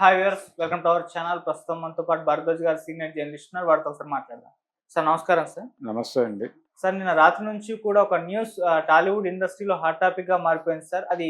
Hi viewers welcome to our channel ప్రస్తుతం మనతో పాటు భారద్వాజ్ గారు సీనియర్ జర్నలిస్ట్ ఉన్నారు. వారితో ఒకసారి మాట్లాడదాం. సార్ నమస్కారం సార్ నమస్తే అండి. సార్ నిన్న రాత్రి నుంచి కూడా ఒక న్యూస్ టాలీవుడ్ ఇండస్ట్రీలో హాట్ టాపిక్గా మారిపోయింది సార్ అది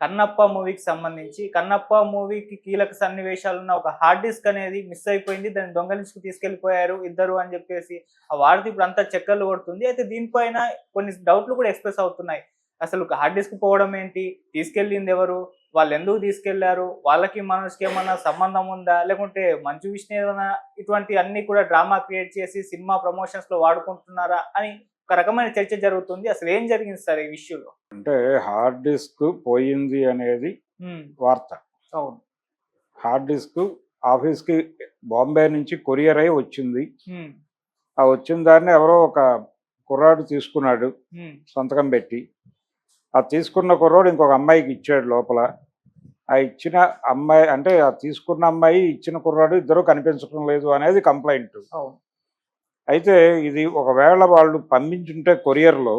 కన్నప్ప మూవీకి సంబంధించి కన్నప్ప మూవీకి కీలక సన్నివేశాలు ఉన్న ఒక హార్డ్ డిస్క్ అనేది మిస్ అయిపోయింది. దాన్ని దొంగలించుకు తీసుకెళ్ళిపోయారు ఇద్దరు అని చెప్పేసి ఆ వాడితే ఇప్పుడు అంతా చక్కర్లు కొడుతుంది. అయితే దీనిపైన కొన్ని డౌట్లు కూడా ఎక్స్ప్రెస్ అవుతున్నాయి. అసలు హార్డ్ డిస్క్ పోవడం ఏంటి? తీసుకెళ్ళింది ఎవరు? వాళ్ళు ఎందుకు తీసుకెళ్ళారు? వాళ్ళకి మనసుకి ఏమన్నా సంబంధం ఉందా? లేకుంటే మంచు విష్ణు ఏదైనా ఇటువంటి అన్ని కూడా డ్రామా క్రియేట్ చేసి సినిమా ప్రమోషన్స్లో వాడుకుంటున్నారా? అని ఒక రకమైన చర్చ జరుగుతుంది. అసలు ఏం జరిగింది సార్ ఈ విషయంలో? అంటే హార్డ్ డిస్క్ పోయింది అనేది వార్త. అవును. హార్డ్ డిస్క్ ఆఫీస్కి బాంబే నుంచి కొరియర్ అయి వచ్చింది. ఆ వచ్చిన దాన్ని ఎవరో ఒక కుర్రాడు తీసుకున్నాడు. సంతకం పెట్టి. ఆ తీసుకున్న కుర్రాడు ఇంకొక అమ్మాయికి ఇచ్చాడు లోపల. ఆ ఇచ్చిన అమ్మాయి అంటే ఆ తీసుకున్న అమ్మాయి ఇచ్చిన కుర్రాడు ఇద్దరు కనిపించడం లేదు అనేది కంప్లైంట్. అయితే ఇది ఒకవేళ వాళ్ళు పంపించుంటే కొరియర్లో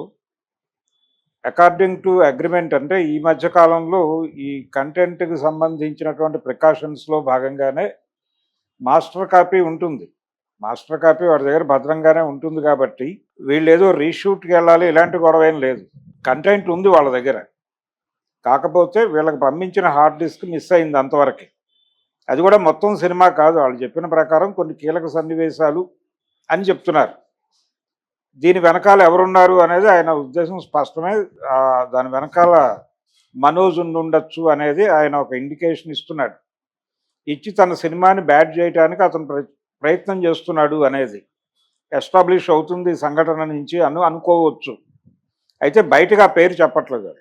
అకార్డింగ్ టు అగ్రిమెంట్ అంటే ఈ మధ్య కాలంలో ఈ కంటెంట్కి సంబంధించినటువంటి ప్రికాషన్స్లో భాగంగానే మాస్టర్ కాపీ ఉంటుంది. మాస్టర్ కాపీ వాడి దగ్గర భద్రంగానే ఉంటుంది కాబట్టి వీళ్ళు ఏదో రీషూట్కి వెళ్ళాలి ఇలాంటి గొడవ ఏం లేదు. కంటెంట్ ఉంది వాళ్ళ దగ్గర. కాకపోతే వీళ్ళకి పంపించిన హార్డ్ డిస్క్ మిస్ అయింది అంతవరకు. అది కూడా మొత్తం సినిమా కాదు. వాళ్ళు చెప్పిన ప్రకారం కొన్ని కీలక సన్నివేశాలు అని చెప్తున్నారు. దీని వెనకాల ఎవరున్నారు అనేది ఆయన ఉద్దేశం స్పష్టమే. దాని వెనకాల మనోజ్ ఉండొచ్చు అనేది ఆయన ఒక ఇండికేషన్ ఇస్తున్నాడు. ఇచ్చి తన సినిమాని బ్యాడ్ చేయడానికి అతను ప్ర- ప్రయత్నం చేస్తున్నాడు అనేది ఎస్టాబ్లిష్ అవుతుంది ఈ సంఘటన నుంచి అను అనుకోవచ్చు. అయితే బయటకు ఆ పేరు చెప్పట్లేదు.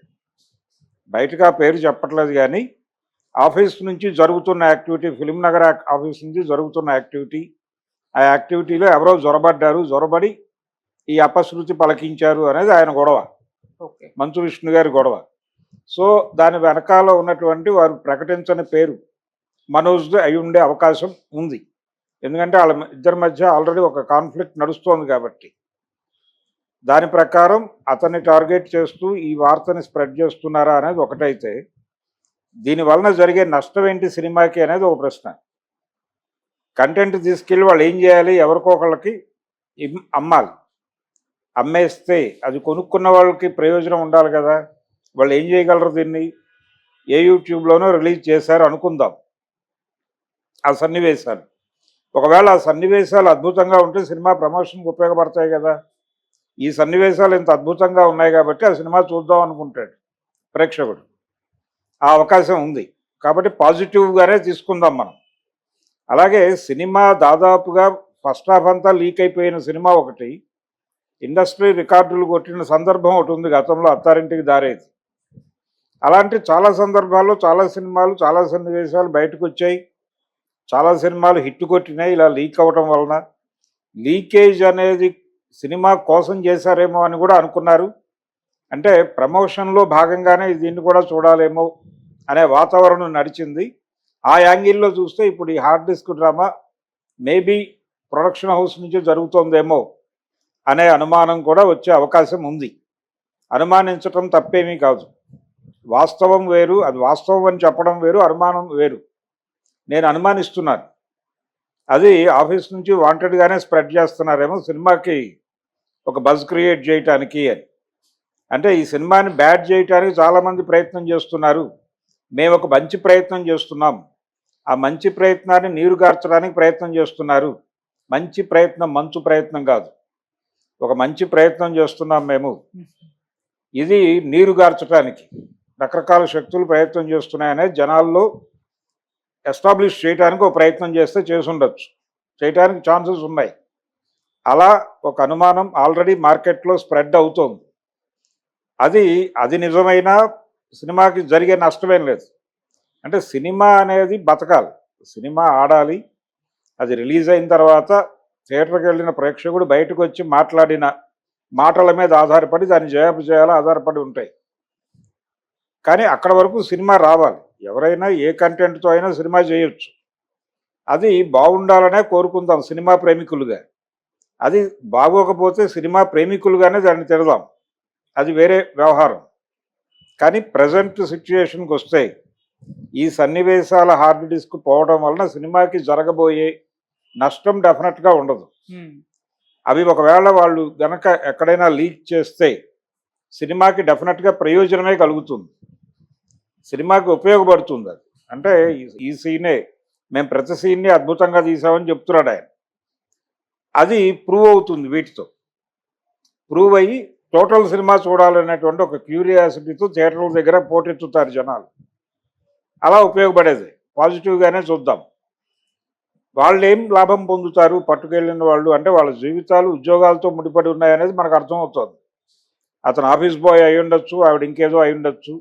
ఆ పేరు చెప్పట్లేదు కానీ ఆఫీస్ నుంచి జరుగుతున్న యాక్టివిటీ ఫిలిం నగర్ ఆఫీస్ నుంచి జరుగుతున్న యాక్టివిటీ ఆ యాక్టివిటీలో ఎవరో జొరబడ్డారు జొరబడి ఈ అపశృతి పలకించారు అనేది ఆయన గొడవ. ఓకే. మంచు విష్ణు గారి గొడవ. సో దాని వెనకాల ఉన్నటువంటి వారు ప్రకటించని పేరు మనోజ్ది అయి ఉండే అవకాశం ఉంది. ఎందుకంటే వాళ్ళ ఇద్దరి మధ్య ఆల్రెడీ ఒక కాన్ఫ్లిక్ట్ నడుస్తోంది కాబట్టి. దాని ప్రకారం అతన్ని టార్గెట్ చేస్తూ ఈ వార్తని స్ప్రెడ్ చేస్తున్నారా అనేది ఒకటైతే దీనివలన జరిగే నష్టం ఏంటి సినిమాకి అనేది ఒక ప్రశ్న. కంటెంట్ తీసుకెళ్ళి వాళ్ళు ఏం చేయాలి ఎవరికొకళ్ళకి అమ్మాలి. అమ్మేస్తే అది కొనుక్కున్న వాళ్ళకి ప్రయోజనం ఉండాలి కదా. వాళ్ళు ఏం చేయగలరు దీన్ని? ఏ యూట్యూబ్లోనో రిలీజ్ చేశారు అనుకుందాం. ఆ సన్నివేశాలు. ఒకవేళ ఆ సన్నివేశాలు అద్భుతంగా ఉంటే సినిమా ప్రమోషన్కి ఉపయోగపడతాయి కదా. ఈ సన్నివేశాలు ఇంత అద్భుతంగా ఉన్నాయి కాబట్టి ఆ సినిమా చూద్దాం అనుకుంటాడు ప్రేక్షకుడు. ఆ అవకాశం ఉంది. కాబట్టి పాజిటివ్గానే తీసుకుందాం మనం. అలాగే సినిమా దాదాపుగా ఫస్ట్ హాఫ్ అంతా లీక్ అయిపోయిన సినిమా ఒకటి. ఇండస్ట్రీ రికార్డులు కొట్టిన సందర్భం ఒకటి ఉంది గతంలో అత్తారింటికి దారేది. అలాంటి చాలా సందర్భాల్లో చాలా సినిమాలు చాలా సన్నివేశాలు బయటకు వచ్చాయి. చాలా సినిమాలు హిట్ కొట్టినాయి. ఇలా లీక్ అవ్వటం వలన లీకేజ్ అనేది సినిమా కోసం చేశారేమో అని కూడా అనుకున్నారు. అంటే ప్రమోషన్లో భాగంగానే దీన్ని కూడా చూడాలేమో అనే వాతావరణం నడిచింది. ఆ యాంగిల్లో చూస్తే ఇప్పుడు ఈ hard disk drama maybe production house నుంచి జరుగుతోందేమో అనే అనుమానం కూడా వచ్చే అవకాశం ఉంది. అనుమానించటం తప్పేమీ కాదు. వాస్తవం వేరు అది వాస్తవం అని చెప్పడం వేరు అనుమానం వేరు. నేను అనుమానిస్తున్నాను. అది ఆఫీస్ నుంచి వాంటెడ్గానే స్ప్రెడ్ చేస్తున్నారేమో సినిమాకి ఒక బజ్ క్రియేట్ చేయటానికి అని. అంటే ఈ సినిమాని బ్యాడ్ చేయటానికి చాలామంది ప్రయత్నం చేస్తున్నారు. మేము ఒక మంచి ప్రయత్నం చేస్తున్నాం. ఆ మంచి ప్రయత్నాన్ని నీరుగార్చడానికి ప్రయత్నం చేస్తున్నారు. మంచి ప్రయత్నం మంచు ప్రయత్నం కాదు. ఒక మంచి ప్రయత్నం చేస్తున్నాం మేము. ఇది నీరు గార్చడానికి రకరకాల శక్తులు ప్రయత్నం చేస్తున్నాయనే జనాల్లో ఎస్టాబ్లిష్ చేయడానికి ఒక ప్రయత్నం చేస్తే చేసుండొచ్చు చేయడానికి ఛాన్సెస్ ఉన్నాయి. అలా ఒక అనుమానం ఆల్రెడీ మార్కెట్లో స్ప్రెడ్ అవుతోంది. అది అది నిజమైన సినిమాకి జరిగే నష్టమేం లేదు. అంటే సినిమా అనేది బతకాలి. సినిమా ఆడాలి. అది రిలీజ్ అయిన తర్వాత థియేటర్కి వెళ్ళిన ప్రేక్షకుడు బయటకు వచ్చి మాట్లాడిన మాటల మీద ఆధారపడి దాని జయాపజయాలు ఆధారపడి ఉంటాయి. కానీ అక్కడ వరకు సినిమా రావాలి. ఎవరైనా ఏ కంటెంట్తో అయినా సినిమా చేయొచ్చు. అది బాగుండాలనే కోరుకుందాం సినిమా ప్రేమికులుగా. అది బాగోకపోతే సినిమా ప్రేమికులుగానే దాన్ని తిడదాం. అది వేరే వ్యవహారం. కానీ ప్రజెంట్ సిచ్యుయేషన్కి వస్తే ఈ సన్నివేశాల హార్డ్ డిస్క్ పోవడం వలన సినిమాకి జరగబోయే నష్టం డెఫినెట్గా ఉండదు. అవి ఒకవేళ వాళ్ళు గనక ఎక్కడైనా లీక్ చేస్తే సినిమాకి డెఫినెట్గా ప్రయోజనమే కలుగుతుంది. సినిమాకి ఉపయోగపడుతుంది అది. అంటే ఈ- ఈ సీనే మేము ప్రతి సీన్ని అద్భుతంగా తీసామని చెప్తున్నాడు ఆయన. అది ప్రూవ్ అవుతుంది వీటితో. ప్రూవ్ అయ్యి టోటల్ సినిమా చూడాలనేటువంటి ఒక క్యూరియాసిటీతో థియేటర్ల దగ్గర పోటెత్తుతారు జనాలు. అలా ఉపయోగపడేది. పాజిటివ్గానే చూద్దాం. వాళ్ళు ఏం లాభం పొందుతారు? పట్టుకెళ్ళిన వాళ్ళు అంటే వాళ్ళ జీవితాలు ఉద్యోగాలతో ముడిపడి ఉన్నాయనేది మనకు అర్థమవుతుంది. అతను ఆఫీస్ బాయ్ అయి ఉండొచ్చు ఆవిడ ఇంకేదో అయి ఉండొచ్చు.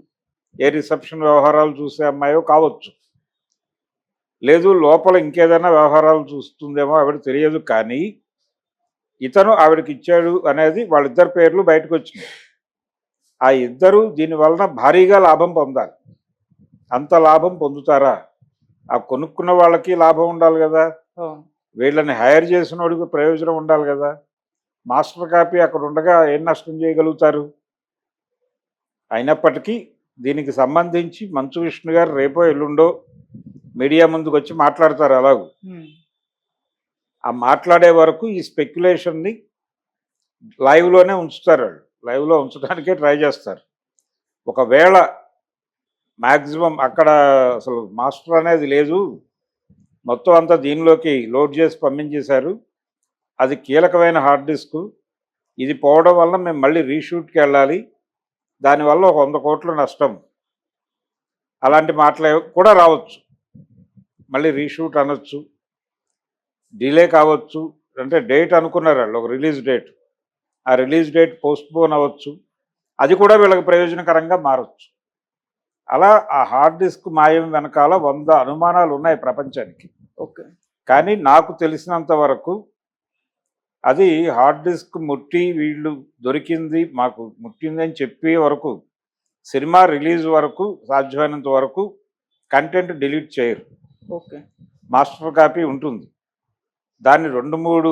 ఏ రిసెప్షన్ వ్యవహారాలు చూసే అమ్మాయో కావచ్చు. లేదు లోపల ఇంకేదైనా వ్యవహారాలు చూస్తుందేమో ఆవిడ తెలియదు కానీ ఇతను ఆవిడకి ఇచ్చాడు అనేది వాళ్ళిద్దరి పేర్లు బయటకు వచ్చినాయి. ఆ ఇద్దరు దీని వలన భారీగా లాభం పొందాలి. అంత లాభం పొందుతారా? ఆ కొనుక్కున్న వాళ్ళకి లాభం ఉండాలి కదా. వీళ్ళని హైర్ చేసిన వాడికి ప్రయోజనం ఉండాలి కదా. మాస్టర్ కాపీ అక్కడ ఉండగా ఏం నష్టం చేయగలుగుతారు? అయినప్పటికీ దీనికి సంబంధించి మంచు విష్ణు గారు రేపో ఎల్లుండో మీడియా ముందుకు వచ్చి మాట్లాడతారు అలాగూ. ఆ మాట్లాడే వరకు ఈ స్పెక్యులేషన్ని లైవ్లోనే ఉంచుతారు వాళ్ళు. లైవ్లో ఉంచడానికే ట్రై చేస్తారు. ఒకవేళ మ్యాక్సిమం అక్కడ అసలు మాస్టర్ అనేది లేదు. మొత్తం అంతా దీనిలోకి లోడ్ చేసి పంపించేశారు. అది కీలకమైన హార్డ్ డిస్క్ ఇది పోవడం వల్ల మేము మళ్ళీ రీషూట్కి వెళ్ళాలి. దానివల్ల ఒక వంద కోట్ల నష్టం. అలాంటి మాటలు కూడా రావచ్చు. మళ్ళీ రీషూట్ అనొచ్చు. డిలే కావచ్చు అంటే డేట్ అనుకున్నారు? వాళ్ళు ఒక రిలీజ్ డేట్. ఆ రిలీజ్ డేట్ పోస్ట్ పోన్ అవ్వచ్చు. అది కూడా వీళ్ళకి ప్రయోజనకరంగా మారచ్చు. అలా ఆ హార్డ్ డిస్క్ మాయం వెనకాల వంద అనుమానాలు ఉన్నాయి ప్రపంచానికి. ఓకే. కానీ నాకు తెలిసినంత వరకు అది హార్డ్ డిస్క్ ముట్టి వీళ్ళు దొరికింది మాకు ముట్టిందని చెప్పే వరకు సినిమా రిలీజ్ వరకు సాధ్యమైనంత వరకు కంటెంట్ డిలీట్ చేయరు. ఓకే. మాస్టర్ కాపీ ఉంటుంది. దాన్ని రెండు మూడు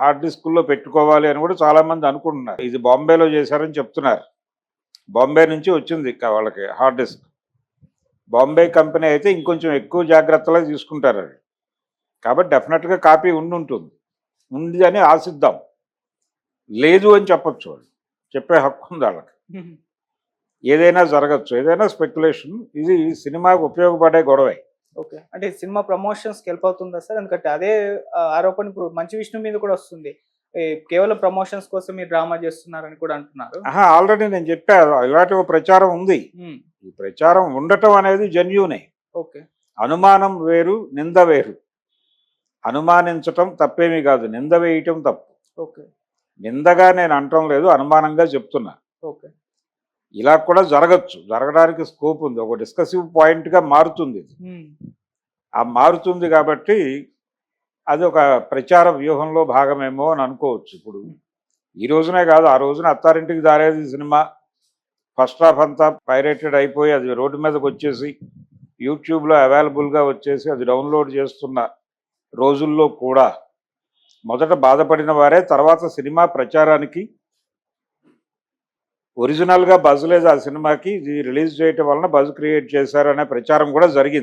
హార్డ్ డిస్కుల్లో పెట్టుకోవాలి అని కూడా చాలామంది అనుకుంటున్నారు. ఇది బాంబేలో చేశారని చెప్తున్నారు. బాంబే నుంచి వచ్చింది వాళ్ళకి హార్డ్ డిస్క్ బాంబే కంపెనీ అయితే ఇంకొంచెం ఎక్కువ జాగ్రత్తలు తీసుకుంటారు అది. కాబట్టి డెఫినెట్గా కాపీ ఉండి ఉంటుంది. ఉంది అని ఆశిద్దాం. లేదు అని చెప్పొచ్చు వాళ్ళు. చెప్పే హక్కు ఉంది వాళ్ళకి. ఏదైనా జరగచ్చు. ఏదైనా స్పెక్యులేషన్ ఇది సినిమాకు ఉపయోగపడే గొడవే. ఓకే. అంటే సినిమా ప్రమోషన్స్ హెల్ప్ అవుతుందా సార్? ఎందుకంటే అదే ఆరోపణ ఇప్పుడు మంచి విష్ణు మీద కూడా వస్తుంది. కేవలం ప్రమోషన్స్ కోసం మీరు డ్రామా చేస్తున్నారని కూడా అంటున్నారు. ఆల్రెడీ నేను చెప్పా ఇలాంటి ఒక ప్రచారం ఉంది. ఈ ప్రచారం ఉండటం అనేది జన్యునే. ఓకే. అనుమానం వేరు నింద వేరు. అనుమానించటం తప్పేమీ కాదు నింద వేయటం తప్పు. ఓకే. నిందగా నేను అంటం లేదు అనుమానంగా చెప్తున్నా. ఓకే. ఇలా కూడా జరగచ్చు. జరగడానికి స్కోప్ ఉంది. ఒక డిస్కసివ్ పాయింట్గా మారుతుంది ఆ మారుతుంది కాబట్టి అది ఒక ప్రచార వ్యూహంలో భాగమేమో అని అనుకోవచ్చు ఇప్పుడు. ఈ రోజునే కాదు ఆ రోజున Attarintiki Daredi cinema. First half అంతా పైరేటెడ్ అయిపోయి అది రోడ్డు మీదకి వచ్చేసి యూట్యూబ్లో అవైలబుల్గా వచ్చేసి అది డౌన్లోడ్ చేస్తున్న రోజుల్లో కూడా మొదట బాధపడిన వారే తర్వాత సినిమా ప్రచారానికి ఒరిజినల్గా బజ్ లేదు ఆ సినిమాకి ఇది రిలీజ్ చేయటం వలన బజ్ క్రియేట్ చేశారనే ప్రచారం కూడా జరిగింది.